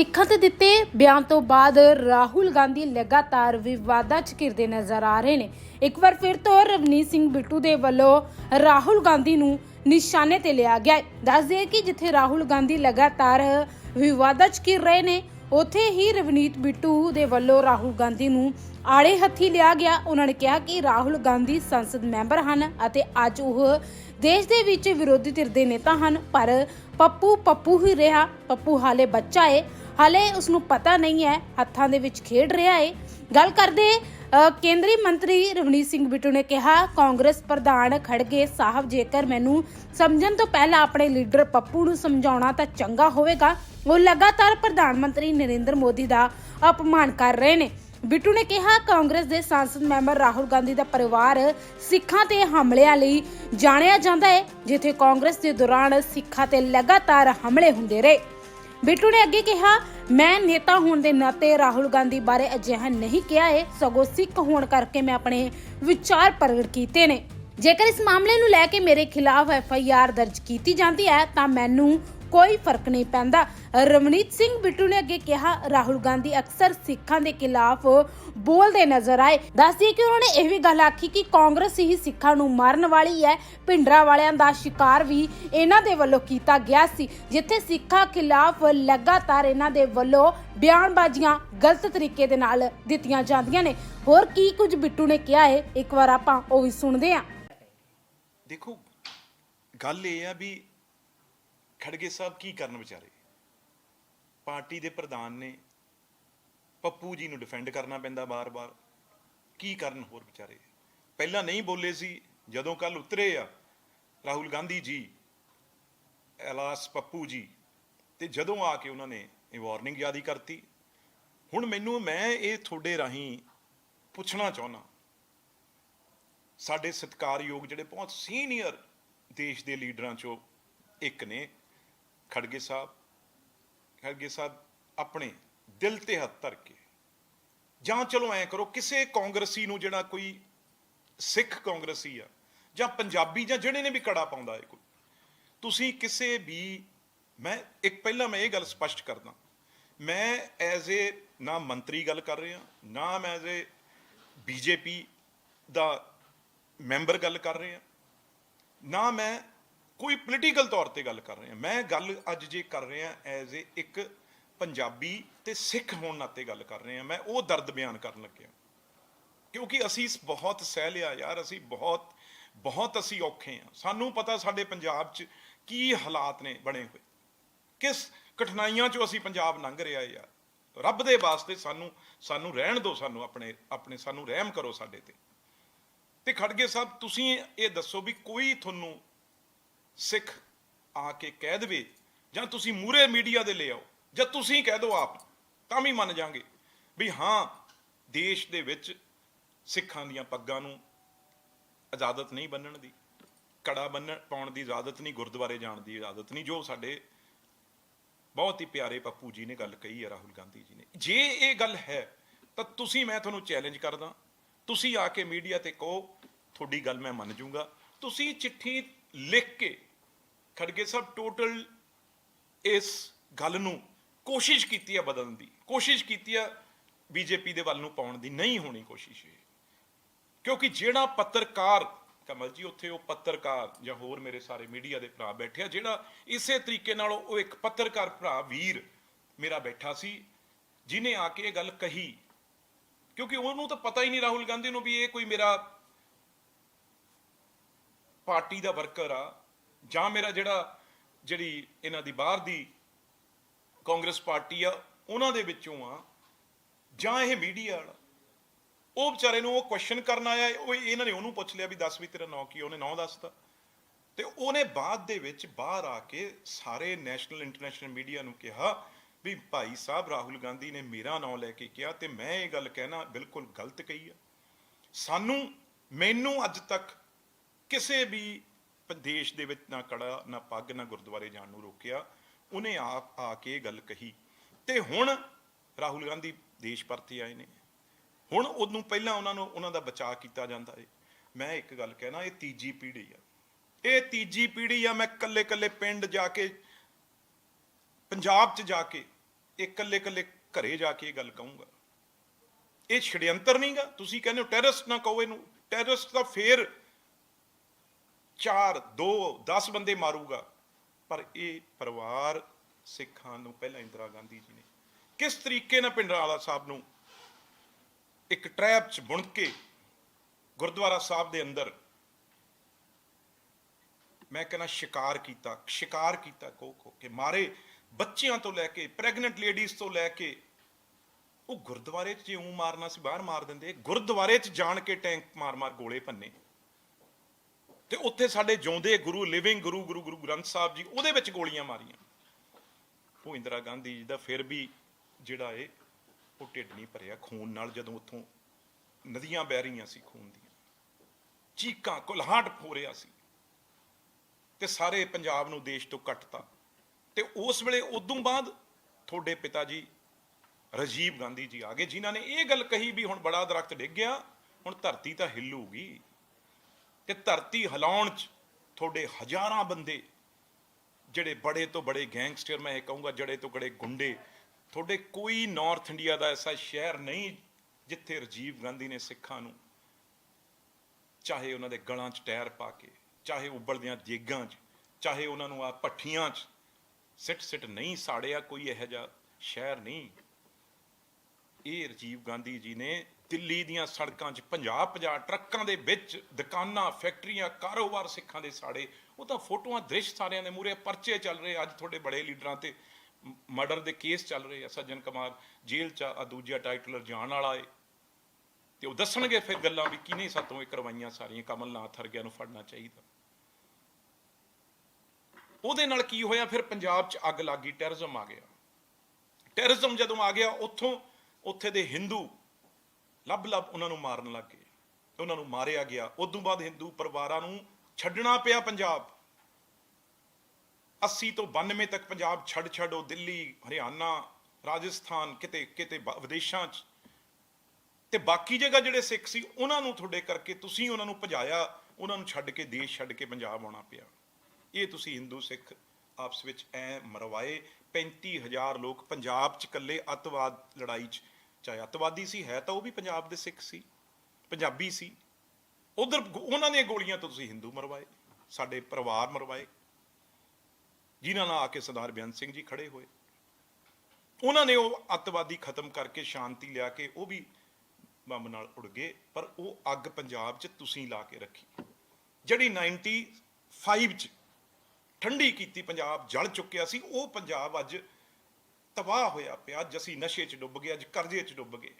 ਸਿੱਖਾਂ ਤੇ ਦਿੱਤੇ ਬਿਆਨ ਤੋਂ ਬਾਅਦ ਰਾਹੁਲ ਗਾਂਧੀ ਲਗਾਤਾਰ ਵਿਵਾਦਾਂ 'ਚ ਘਿਰਦੇ ਨਜ਼ਰ ਆ ਰਹੇ ਨੇ। ਇੱਕ ਵਾਰ ਫਿਰ ਤੋਂ ਰਵਨੀਤ ਸਿੰਘ ਬਿੱਟੂ ਦੇ ਵੱਲੋਂ ਰਾਹੁਲ ਗਾਂਧੀ ਨੂੰ ਨਿਸ਼ਾਨੇ ਤੇ ਲਿਆ ਗਿਆ ਹੈ। ਦੱਸ ਦਈਏ ਕਿ ਜਿੱਥੇ ਰਾਹੁਲ ਗਾਂਧੀ ਲਗਾਤਾਰ ਵਿਵਾਦਾਂ 'ਚ ਘਿਰ ਰਹੇ ਨੇ, ਉੱਥੇ ਹੀ ਰਵਨੀਤ ਬਿੱਟੂ ਦੇ ਵੱਲੋਂ ਰਾਹੁਲ ਗਾਂਧੀ ਨੂੰ ਆੜੇ ਹੱਥੀ ਲਿਆ ਗਿਆ। ਉਹਨਾਂ ਨੇ ਕਿਹਾ ਕਿ ਰਾਹੁਲ ਗਾਂਧੀ ਸੰਸਦ ਮੈਂਬਰ ਹਨ ਅਤੇ ਅੱਜ ਉਹ ਦੇਸ਼ ਦੇ ਵਿੱਚ ਵਿਰੋਧੀ ਧਿਰ ਦੇ ਨੇਤਾ ਹਨ, ਪਰ ਪੱਪੂ ਪੱਪੂ ਹੀ ਰਿਹਾ। ਪੱਪੂ ਹਾਲੇ ਬੱਚਾ ਏ। ਹਾਲੇ ਉਸ ਨੂੰ ਪਤਾ ਨਹੀਂ ਹੈ, ਹੱਥਾਂ ਦੇ ਵਿੱਚ ਖੇਡ ਰਿਹਾ ਹੈ ਗੱਲ ਕਰਦੇ ਕੇਂਦਰੀ ਮੰਤਰੀ ਰਵਨੀਤ ਸਿੰਘ ਬਿੱਟੂ ਨੇ ਕਿਹਾ, ਕਾਂਗਰਸ ਪ੍ਰਧਾਨ ਖੜਗੇ ਸਾਹਿਬ, ਜੇਕਰ ਮੈਨੂੰ ਸਮਝਣ ਤੋਂ ਪਹਿਲਾਂ ਆਪਣੇ ਲੀਡਰ ਪੱਪੂ ਨੂੰ ਸਮਝਾਉਣਾ ਤਾਂ ਚੰਗਾ ਹੋਵੇਗਾ। ਉਹ ਲਗਾਤਾਰ ਪ੍ਰਧਾਨ ਮੰਤਰੀ ਨਰਿੰਦਰ ਮੋਦੀ ਦਾ ਅਪਮਾਨ ਕਰ ਰਹੇ ਨੇ। ਬਿੱਟੂ ਨੇ ਕਿਹਾ, ਕਾਂਗਰਸ ਦੇ ਸੰਸਦ ਮੈਂਬਰ ਰਾਹੁਲ ਗਾਂਧੀ ਦਾ ਪਰਿਵਾਰ ਸਿੱਖਾਂ ਤੇ ਹਮਲਿਆਂ ਲਈ ਜਾਣਿਆ ਜਾਂਦਾ ਹੈ ਜਿੱਥੇ ਕਾਂਗਰਸ ਦੇ ਦੌਰਾਨ ਸਿੱਖਾਂ ਤੇ ਲਗਾਤਾਰ ਹਮਲੇ ਹੁੰਦੇ ਰਹੇ। ਬਿੱਟੂ ਨੇ ਅੱਗੇ ਕਿਹਾ, ਮੈਂ ਨੇਤਾ ਹੋਣ ਦੇ ਨਾਤੇ ਰਾਹੁਲ ਗਾਂਧੀ ਬਾਰੇ ਅਜਿਹਾ ਨਹੀਂ ਕਿਹਾ ਹੈ ਸਗੋਂ ਸਿੱਖ ਹੋਣ ਕਰਕੇ ਮੈਂ ਆਪਣੇ ਵਿਚਾਰ ਪ੍ਰਗਟ ਕੀਤੇ ਨੇ। ਜੇਕਰ ਇਸ ਮਾਮਲੇ ਨੂੰ ਲੈ ਕੇ ਮੇਰੇ ਖਿਲਾਫ ਐਫ ਆਈ ਆਰ ਦਰਜ ਕੀਤੀ ਜਾਂਦੀ ਹੈ, ਤਾਂ ਮੈਨੂੰ ਕੋਈ ਫ਼ਰਕ ਨਹੀਂ ਪੈਂਦਾ। ਰਮਨੀਤ ਸਿੰਘ ਬਿੱਟੂ ਨੇ ਅੱਗੇ ਕਿਹਾ, ਰਾਹੁਲ ਗਾਂਧੀ ਅਕਸਰ ਸਿੱਖਾਂ ਦੇ ਖਿਲਾਫ ਬੋਲਦੇ ਨਜ਼ਰ ਆਏ। ਦੱਸਦੀ ਕਿ ਉਹਨਾਂ ਨੇ ਇਹ ਵੀ ਗੱਲ ਆਖੀ ਕਿ ਕਾਂਗਰਸ ਹੀ ਸਿੱਖਾਂ ਨੂੰ ਮਾਰਨ ਵਾਲੀ ਹੈ। ਭਿੰਡਰਾ ਵਾਲਿਆਂ ਦਾ ਸ਼ਿਕਾਰ ਵੀ ਇਹਨਾਂ ਦੇ ਵੱਲੋਂ ਕੀਤਾ ਗਿਆ ਸੀ, ਜਿੱਥੇ ਸਿੱਖਾਂ ਖਿਲਾਫ ਲਗਾਤਾਰ ਇਹਨਾਂ ਦੇ ਵੱਲੋਂ ਬਿਆਨਬਾਜ਼ੀਆਂ ਗਲਤ ਤਰੀਕੇ ਦੇ ਨਾਲ ਦਿੱਤੀਆਂ ਜਾਂਦੀਆਂ ਨੇ। ਹੋਰ ਕੀ ਕੁਝ ਬਿੱਟੂ ਨੇ ਕਿਹਾ ਹੈ? ਇੱਕ ਵਾਰ ਆਪਾਂ ਉਹ ਵੀ ਸੁਣਦੇ ਹਾਂ। ਦੇਖੋ, ਗੱਲ ਇਹ ਆ ਵੀ ਖੜਗੇ ਸਾਹਿਬ ਕੀ ਕਰਨ ਵਿਚਾਰੇ? ਪਾਰਟੀ ਦੇ ਪ੍ਰਧਾਨ ਨੇ ਪੱਪੂ ਜੀ ਨੂੰ ਡਿਫੈਂਡ ਕਰਨਾ ਪੈਂਦਾ ਬਾਰ-ਬਾਰ। ਕੀ ਕਰਨ ਹੋਰ ਵਿਚਾਰੇ? ਪਹਿਲਾਂ ਨਹੀਂ ਬੋਲੇ ਸੀ, ਜਦੋਂ ਕੱਲ ਉਤਰੇ ਆ ਰਾਹੁਲ ਗਾਂਧੀ ਜੀ, ਐਲਾਸ ਪੱਪੂ ਜੀ, ਤੇ ਜਦੋਂ ਆ ਕੇ ਉਹਨਾਂ ਨੇ ਇਹ ਵਾਰਨਿੰਗ ਜਾਰੀ ਕਰਤੀ। ਹੁਣ ਮੈਨੂੰ, ਮੈਂ ਇਹ ਤੁਹਾਡੇ ਰਾਹੀਂ ਪੁੱਛਣਾ ਚਾਹੁੰਦਾ। ਸਾਡੇ ਸਤਿਕਾਰਯੋਗ ਜਿਹੜੇ ਬਹੁਤ ਸੀਨੀਅਰ ਦੇਸ਼ ਦੇ ਲੀਡਰਾਂ ਚੋਂ ਇੱਕ ਨੇ ਖੜਗੇ ਸਾਹਿਬ ਖੜਗੇ ਸਾਹਿਬ ਆਪਣੇ ਦਿਲ ਤੇ ਹੱਥ ਧਰ ਕੇ, ਜਾਂ ਚਲੋ ਐ ਕਰੋ ਕਿਸੇ ਕਾਂਗਰਸੀ ਨੂੰ ਜਿਹੜਾ ਕੋਈ ਸਿੱਖ ਕਾਂਗਰਸੀ ਆ, ਜਾਂ ਪੰਜਾਬੀ, ਜਾਂ ਜਿਹੜੇ ਨੇ ਵੀ ਕੜਾ ਪਾਉਂਦਾ ਹੈ ਕੋਈ, ਤੁਸੀਂ ਕਿਸੇ ਵੀ, ਮੈਂ ਇੱਕ ਪਹਿਲਾਂ ਮੈਂ ਇਹ ਗੱਲ ਸਪਸ਼ਟ ਕਰਦਾ, ਮੈਂ ਐਜ਼ ਏ ਨਾ ਮੰਤਰੀ ਗੱਲ ਕਰ ਰਿਹਾ, ਨਾ ਮੈਂ ਐਜ਼ ਏ ਬੀਜੇਪੀ ਦਾ ਮੈਂਬਰ ਗੱਲ ਕਰ ਰਿਹਾ, ਨਾ ਮੈਂ ਕੋਈ ਪੋਲੀਟੀਕਲ ਤੌਰ ਤੇ ਗੱਲ ਕਰ ਰਿਹਾ। ਮੈਂ ਗੱਲ ਅੱਜ ਜੇ ਕਰ ਰਿਹਾ ਐਜ਼ ਏ ਇੱਕ ਪੰਜਾਬੀ ਤੇ ਸਿੱਖ ਹੋਣ ਨਾਤੇ ਗੱਲ ਕਰ ਰਹੇ। ਹਾਂ ਮੈਂ ਉਹ ਦਰਦ ਬਿਆਨ ਕਰਨ ਲੱਗਿਆ। ਕਿਉਂਕਿ ਅਸੀਂ ਬਹੁਤ ਸਹਿ ਲਿਆ ਯਾਰ, ਅਸੀਂ ਬਹੁਤ ਬਹੁਤ ਅਸੀਂ ਔਖੇ ਆ ਸਾਨੂੰ ਪਤਾ ਸਾਡੇ ਪੰਜਾਬ 'ਚ ਕੀ ਹਾਲਾਤ ਨੇ ਬਣੇ ਹੋਏ। ਕਿਸ ਕਠਿਨਾਈਆਂ 'ਚੋਂ ਅਸੀਂ ਪੰਜਾਬ ਲੰਘ ਰਿਹਾ ਯਾਰ। ਰੱਬ ਦੇ ਵਾਸਤੇ ਸਾਨੂੰ ਸਾਨੂੰ ਰਹਿਣ ਦਿਓ ਸਾਨੂੰ ਆਪਣੇ ਆਪਣੇ ਸਾਨੂੰ ਰਹਿਮ ਕਰੋ ਸਾਡੇ ਤੇ। ਤੇ ਖੜਗੇ ਸਾਹਿਬ, ਤੁਸੀਂ ਇਹ ਦੱਸੋ ਵੀ ਕੋਈ ਤੁਹਾਨੂੰ ਸਿੱਖ ਆ ਕੇ ਕਹਿ ਦੇਵੇ ਜਾਂ ਤੁਸੀਂ ਮੂਰੇ ਮੀਡੀਆ ਦੇ ਲੈ ਆਓ ਜਾਂ ਤੁਸੀਂ ਕਹਿ ਦਿਓ ਆਪ, ਤਾਂ ਵੀ ਮੰਨ ਜਾਾਂਗੇ। ਵੀ ਹਾਂ, ਦੇਸ਼ ਦੇ ਵਿੱਚ ਸਿੱਖਾਂ ਦੀਆਂ ਪੱਗਾਂ ਨੂੰ ਇਜਾਜ਼ਤ ਨਹੀਂ ਬੰਨਣ ਦੀ, ਕੜਾ ਬੰਨਣ, ਪਾਉਣ ਦੀ ਇਜਾਜ਼ਤ ਨਹੀਂ, ਗੁਰਦੁਆਰੇ ਜਾਣ ਦੀ ਇਜਾਜ਼ਤ ਨਹੀਂ, ਜੋ ਸਾਡੇ ਬਹੁਤ ਹੀ ਪਿਆਰੇ ਪੱਪੂ ਜੀ ਨੇ ਗੱਲ ਕਹੀ ਹੈ, ਰਾਹੁਲ ਗਾਂਧੀ ਜੀ ਨੇ। ਜੇ ਇਹ ਗੱਲ ਹੈ, ਤਾਂ ਤੁਸੀਂ, ਮੈਂ ਤੁਹਾਨੂੰ ਚੈਲੰਜ ਕਰਦਾ, ਤੁਸੀਂ ਆ ਕੇ ਮੀਡੀਆ ਤੇ ਕਹੋ, ਤੁਹਾਡੀ ਗੱਲ ਮੈਂ ਮੰਨ ਜੂੰਗਾ। ਤੁਸੀਂ ਚਿੱਠੀ ਲਿਖ ਕੇ ਖੜਗੇ ਸਾਹਿਬ ਟੋਟਲ ਇਸ ਗੱਲ ਨੂੰ। ਕੋਸ਼ਿਸ਼ ਕੀਤੀ ਹੈ ਬਦਲਣ ਦੀ। ਕੋਸ਼ਿਸ਼ ਕੀਤੀ ਹੈ ਬੀਜੇਪੀ ਦੇ ਵੱਲ ਨੂੰ ਪਾਉਣ ਦੀ। ਨਹੀਂ ਹੋਣੀ ਕੋਸ਼ਿਸ਼ ਇਹ। ਕਿਉਂਕਿ ਜਿਹੜਾ ਪੱਤਰਕਾਰ, ਕਮਲ ਜੀ, ਉੱਥੇ ਉਹ ਪੱਤਰਕਾਰ ਜਾਂ ਹੋਰ ਮੇਰੇ ਸਾਰੇ ਮੀਡੀਆ ਦੇ ਭਰਾ ਬੈਠੇ ਆ, ਜਿਹੜਾ ਇਸੇ ਤਰੀਕੇ ਨਾਲ ਉਹ ਇੱਕ ਪੱਤਰਕਾਰ ਭਰਾ, ਵੀਰ ਮੇਰਾ ਬੈਠਾ ਸੀ ਜਿਨੇ ਆ ਕੇ ਇਹ ਗੱਲ ਕਹੀ। ਕਿਉਂਕਿ ਉਹਨੂੰ ਤਾਂ ਪਤਾ ਹੀ ਨਹੀਂ ਰਾਹੁਲ ਗਾਂਧੀ ਨੂੰ ਵੀ ਇਹ ਕੋਈ ਮੇਰਾ ਪਾਰਟੀ ਦਾ ਵਰਕਰ ਆ, ਜਾਂ ਮੇਰਾ ਜਿਹੜਾ ਜਿਹੜੀ ਇਹਨਾਂ ਦੀ ਬਾਹਰ ਦੀ ਕਾਂਗਰਸ ਪਾਰਟੀ ਆ, ਉਹਨਾਂ ਦੇ ਵਿੱਚੋਂ ਆ, ਜਾਂ ਇਹ ਮੀਡੀਆ ਵਾਲਾ, ਉਹ ਵਿਚਾਰੇ ਨੂੰ ਉਹ ਕੁਐਸਚਨ ਕਰਨ ਆਇਆ, ਉਹ ਇਹਨਾਂ ਨੇ ਉਹਨੂੰ ਪੁੱਛ ਲਿਆ ਵੀ ਦੱਸ ਵੀ ਤੇਰਾ ਨਾਂ ਕੀ ਉਹਨੇ ਨਾਂ ਦੱਸਤਾ। ਤੇ ਉਹਨੇ ਬਾਅਦ ਦੇ ਵਿੱਚ ਬਾਹਰ ਆ ਕੇ ਸਾਰੇ ਨੈਸ਼ਨਲ ਇੰਟਰਨੈਸ਼ਨਲ ਮੀਡੀਆ ਨੂੰ ਕਿਹਾ ਵੀ ਭਾਈ ਸਾਹਿਬ, ਰਾਹੁਲ ਗਾਂਧੀ ਨੇ ਮੇਰਾ ਨਾਂ ਲੈ ਕੇ ਕਿਹਾ ਤੇ ਮੈਂ ਇਹ ਗੱਲ ਕਹਿਣਾ ਬਿਲਕੁਲ ਗਲਤ ਕਹੀ ਆ। ਸਾਨੂੰ, ਮੈਨੂੰ ਅੱਜ ਤੱਕ ਕਿਸੇ ਵੀ ਦੇਸ਼ ਦੇ ਵਿੱਚ ਨਾ ਕੜਾ ਨਾ ਪੱਗ, ਨਾ ਗੁਰਦੁਆਰੇ ਜਾਣ ਨੂੰ ਰੋਕਿਆ, ਉਹਨੇ ਆਪ ਆ ਕੇ ਇਹ ਗੱਲ ਕਹੀ। ਤੇ ਹੁਣ ਰਾਹੁਲ ਗਾਂਧੀ ਦੇਸ਼ ਪਰਤੇ ਆਏ ਨੇ। ਹੁਣ ਉਹਨੂੰ ਪਹਿਲਾਂ ਉਹਨਾਂ ਨੂੰ, ਉਹਨਾਂ ਦਾ ਬਚਾਅ ਕੀਤਾ ਜਾਂਦਾ ਹੈ ਮੈਂ ਇੱਕ ਗੱਲ ਕਹਿਣਾ, ਇਹ ਤੀਜੀ ਪੀੜ੍ਹੀ ਆ। ਇਹ ਤੀਜੀ ਪੀੜ੍ਹੀ ਆ, ਮੈਂ ਕੱਲੇ ਕੱਲੇ ਪਿੰਡ ਜਾ ਕੇ, ਪੰਜਾਬ 'ਚ ਜਾ ਕੇ, ਇਹ ਇਕੱਲੇ ਇਕੱਲੇ ਘਰੇ ਜਾ ਕੇ ਇਹ ਗੱਲ ਕਹੂੰਗਾ। ਇਹ ਛੜਯੰਤਰ ਨਹੀਂਗਾ ਤੁਸੀਂ ਕਹਿੰਦੇ ਹੋ ਟੈਰਰਿਸਟ ਨਾ ਕਹੋ ਇਹਨੂੰ। ਟੈਰਰਿਸਟ ਤਾਂ ਫੇਰ 4 2 10 ਬੰਦੇ ਮਾਰੂਗਾ। ਪਰ ਇਹ ਪਰਿਵਾਰ ਸਿੱਖਾਂ ਨੂੰ ਪਹਿਲਾਂ ਇੰਦਰਾ ਗਾਂਧੀ ਜੀ ਨੇ ਕਿਸ ਤਰੀਕੇ ਨਾਲ ਪਿੰਡਰਾਲਾ ਸਾਹਿਬ ਨੂੰ ਇੱਕ ਟ੍ਰੈਪ 'ਚ ਬੁਣ ਕੇ ਗੁਰਦੁਆਰਾ ਸਾਹਿਬ ਦੇ ਅੰਦਰ ਮੈਂ ਕਹਿੰਦਾ ਸ਼ਿਕਾਰ ਕੀਤਾ ਸ਼ਿਕਾਰ ਕੀਤਾ ਕੋ ਕੋ ਕੇ ਮਾਰੇ ਬੱਚਿਆਂ ਤੋਂ ਲੈ ਕੇ ਪ੍ਰੈਗਨੈਂਟ ਲੇਡੀਜ਼ ਤੋਂ ਲੈ ਕੇ। ਉਹ ਗੁਰਦੁਆਰੇ 'ਚ ਜਿਉਂ ਮਾਰਨਾ ਸੀ, ਬਾਹਰ ਮਾਰ ਦਿੰਦੇ, ਗੁਰਦੁਆਰੇ 'ਚ ਜਾਣ ਕੇ ਟੈਂਕ ਮਾਰ-ਮਾਰ ਗੋਲੇ ਭੰਨੇ। ਤੇ ਉੱਥੇ ਸਾਡੇ ਜਿਉਂਦੇ ਗੁਰੂ ਲਿਵਿੰਗ ਗੁਰੂ ਗੁਰੂ ਗੁਰੂ ਗ੍ਰੰਥ ਸਾਹਿਬ ਜੀ, ਉਹਦੇ ਵਿੱਚ ਗੋਲੀਆਂ ਮਾਰੀਆਂ। ਉਹ ਇੰਦਰਾ ਗਾਂਧੀ ਜੀ ਦਾ ਫਿਰ ਵੀ ਜਿਹੜਾ ਏ, ਉਹ ਢਿੱਡ ਨਹੀਂ ਭਰਿਆ ਖੂਨ ਨਾਲ, ਜਦੋਂ ਉੱਥੋਂ ਨਦੀਆਂ ਵਹਿ ਰਹੀਆਂ ਸੀ ਖੂਨ ਦੀਆਂ। ਚੀਕਾਂ, ਕੁਲਹਾਟ ਹੋ ਰਿਹਾ ਸੀ। ਤੇ ਸਾਰੇ ਪੰਜਾਬ ਨੂੰ ਦੇਸ਼ ਤੋਂ ਕੱਟਤਾ। ਤੇ ਉਸ ਵੇਲੇ ਉਦੋਂ ਬਾਅਦ ਤੁਹਾਡੇ ਪਿਤਾ ਜੀ ਰਾਜੀਵ ਗਾਂਧੀ ਜੀ ਆ ਗਏ, ਜਿਨ੍ਹਾਂ ਨੇ ਇਹ ਗੱਲ ਕਹੀ ਵੀ ਹੁਣ ਬੜਾ ਦਰਖਤ ਡਿੱਗ ਗਿਆ, ਹੁਣ ਧਰਤੀ ਤਾਂ ਹਿੱਲੂਗੀ ਤੇ ਧਰਤੀ ਹਿਲਾਉਣ ਚ ਤੁਹਾਡੇ ਹਜ਼ਾਰਾਂ ਬੰਦੇ, ਜਿਹੜੇ ਬੜੇ ਤੋਂ ਬੜੇ ਗੈਂਗਸਟਰ, ਮੈਂ ਇਹ ਕਹੂੰਗਾ ਜੜੇ ਤੋਂ ਬੜੇ ਗੁੰਡੇ, ਤੁਹਾਡੇ ਕੋਈ ਨਾਰਥ ਇੰਡੀਆ ਦਾ ਐਸਾ ਸ਼ਹਿਰ ਨਹੀਂ ਜਿੱਥੇ ਰਾਜੀਵ ਗਾਂਧੀ ਨੇ ਸਿੱਖਾਂ ਨੂੰ ਚਾਹੇ ਉਹਨਾਂ ਦੇ ਗਲਾਂ 'ਚ ਟਾਇਰ ਪਾ ਕੇ, ਚਾਹੇ ਉਬਲਦਿਆਂ ਜੇਗਾਂ 'ਚ, ਚਾਹੇ ਉਹਨਾਂ ਨੂੰ ਆ ਭੱਠੀਆਂ 'ਚ ਸਿੱਟ ਸਿੱਟ ਨਹੀਂ ਸਾੜਿਆ ਕੋਈ ਇਹੋ ਜਿਹਾ ਸ਼ਹਿਰ ਨਹੀਂ। ਇਹ ਰਾਜੀਵ ਗਾਂਧੀ ਜੀ ਨੇ ਦਿੱਲੀ ਦੀਆਂ ਸੜਕਾਂ 'ਚ 50 50 ਟਰੱਕਾਂ ਦੇ ਵਿੱਚ ਦੁਕਾਨਾਂ, ਫੈਕਟਰੀਆਂ, ਕਾਰੋਬਾਰ ਸਿੱਖਾਂ ਦੇ ਸਾੜੇ। ਉਹ ਤਾਂ ਫੋਟੋਆਂ ਦ੍ਰਿਸ਼ ਸਾਰਿਆਂ ਦੇ ਮੂਰੇ ਪਰਚੇ ਚੱਲ ਰਹੇ ਅੱਜ ਤੁਹਾਡੇ ਬੜੇ ਲੀਡਰਾਂ ਤੇ। ਮਰਡਰ ਦੇ ਕੇਸ ਚੱਲ ਰਹੇ ਆ, ਸੱਜਣ ਕੁਮਾਰ ਜੇਲ੍ਹ 'ਚ ਆ ਦੂਜਾ ਟਾਈਟਲਰ ਜਾਣ ਵਾਲਾ ਏ। ਤੇ ਉਹ ਦੱਸਣਗੇ ਫਿਰ ਗੱਲਾਂ ਵੀ ਕਿਹਨੇ ਸਾਤੋਂ ਇਹ ਕਰਵਾਈਆਂ ਸਾਰੀਆਂ, ਕਮਲਨਾਥ ਹਰਗਿਆਂ ਨੂੰ ਫੜਨਾ ਚਾਹੀਦਾ। ਉਹਦੇ ਨਾਲ ਕੀ ਹੋਇਆ? ਫਿਰ ਪੰਜਾਬ 'ਚ ਅੱਗ ਲੱਗੀ ਟੈਰਰਿਜ਼ਮ ਆ ਗਿਆ। ਟੈਰਰਿਜ਼ਮ ਜਦੋਂ ਆ ਗਿਆ, ਉੱਥੋਂ ਉੱਥੇ ਦੇ ਹਿੰਦੂ ਲੱਭ ਲੱਭ ਉਹਨਾਂ ਨੂੰ ਮਾਰਨ ਲੱਗ ਗਏ ਉਹਨਾਂ ਨੂੰ ਮਾਰਿਆ ਗਿਆ। ਉਦੋਂ ਬਾਅਦ ਹਿੰਦੂ ਪਰਿਵਾਰਾਂ ਨੂੰ ਛੱਡਣਾ ਪਿਆ ਪੰਜਾਬ। 80 ਤੋਂ 92 ਤੱਕ ਪੰਜਾਬ ਛੱਡ ਛੱਡ ਉਹ ਦਿੱਲੀ, ਹਰਿਆਣਾ, ਰਾਜਸਥਾਨ ਕਿਤੇ ਕਿਤੇ ਵਿਦੇਸ਼ਾਂ 'ਚ। ਤੇ ਬਾਕੀ ਜਗ੍ਹਾ ਜਿਹੜੇ ਸਿੱਖ ਸੀ, ਉਹਨਾਂ ਨੂੰ ਤੁਹਾਡੇ ਕਰਕੇ ਤੁਸੀਂ ਉਹਨਾਂ ਨੂੰ ਭਜਾਇਆ, ਉਹਨਾਂ ਨੂੰ ਛੱਡ ਕੇ ਦੇਸ਼ ਛੱਡ ਕੇ ਪੰਜਾਬ ਆਉਣਾ ਪਿਆ। ਇਹ ਤੁਸੀਂ ਹਿੰਦੂ ਸਿੱਖ ਆਪਸ ਵਿੱਚ ਐ ਮਰਵਾਏ। 35000 ਲੋਕ ਪੰਜਾਬ 'ਚ ਇਕੱਲੇ ਅੱਤਵਾਦ ਲੜਾਈ 'ਚ ਚਾਹੇ ਅੱਤਵਾਦੀ ਸੀ, ਹੈ ਤਾਂ ਉਹ ਵੀ ਪੰਜਾਬ ਦੇ ਸਿੱਖ ਸੀ, ਪੰਜਾਬੀ ਸੀ। ਉਧਰ ਉਹਨਾਂ ਦੀਆਂ ਗੋਲੀਆਂ ਤੋਂ ਤੁਸੀਂ ਹਿੰਦੂ ਮਰਵਾਏ, ਸਾਡੇ ਪਰਿਵਾਰ ਮਰਵਾਏ, ਜਿਨ੍ਹਾਂ ਨਾਲ ਆ ਕੇ ਸਰਦਾਰ ਬੇਅੰਤ ਸਿੰਘ ਜੀ ਖੜੇ ਹੋਏ। ਉਹਨਾਂ ਨੇ ਉਹ ਅੱਤਵਾਦੀ ਖਤਮ ਕਰਕੇ ਸ਼ਾਂਤੀ ਲਿਆ ਕੇ ਉਹ ਵੀ ਬੰਬ ਨਾਲ ਉੜ ਗਏ, ਪਰ ਉਹ ਅੱਗ ਪੰਜਾਬ 'ਚ ਤੁਸੀਂ ਲਾ ਕੇ ਰੱਖੀ। ਜਿਹੜੀ 95 'ਚ ਠੰਡੀ ਕੀਤੀ, ਪੰਜਾਬ ਜਲ ਚੁੱਕਿਆ ਸੀ, ਉਹ ਪੰਜਾਬ ਅੱਜ ਤਬਾਹ ਹੋਇਆ ਪਿਆ ਅੱਜ ਅਸੀਂ ਨਸ਼ੇ 'ਚ ਡੁੱਬ ਗਏ ਅੱਜ ਕਰਜ਼ੇ 'ਚ ਡੁੱਬ ਗਏ।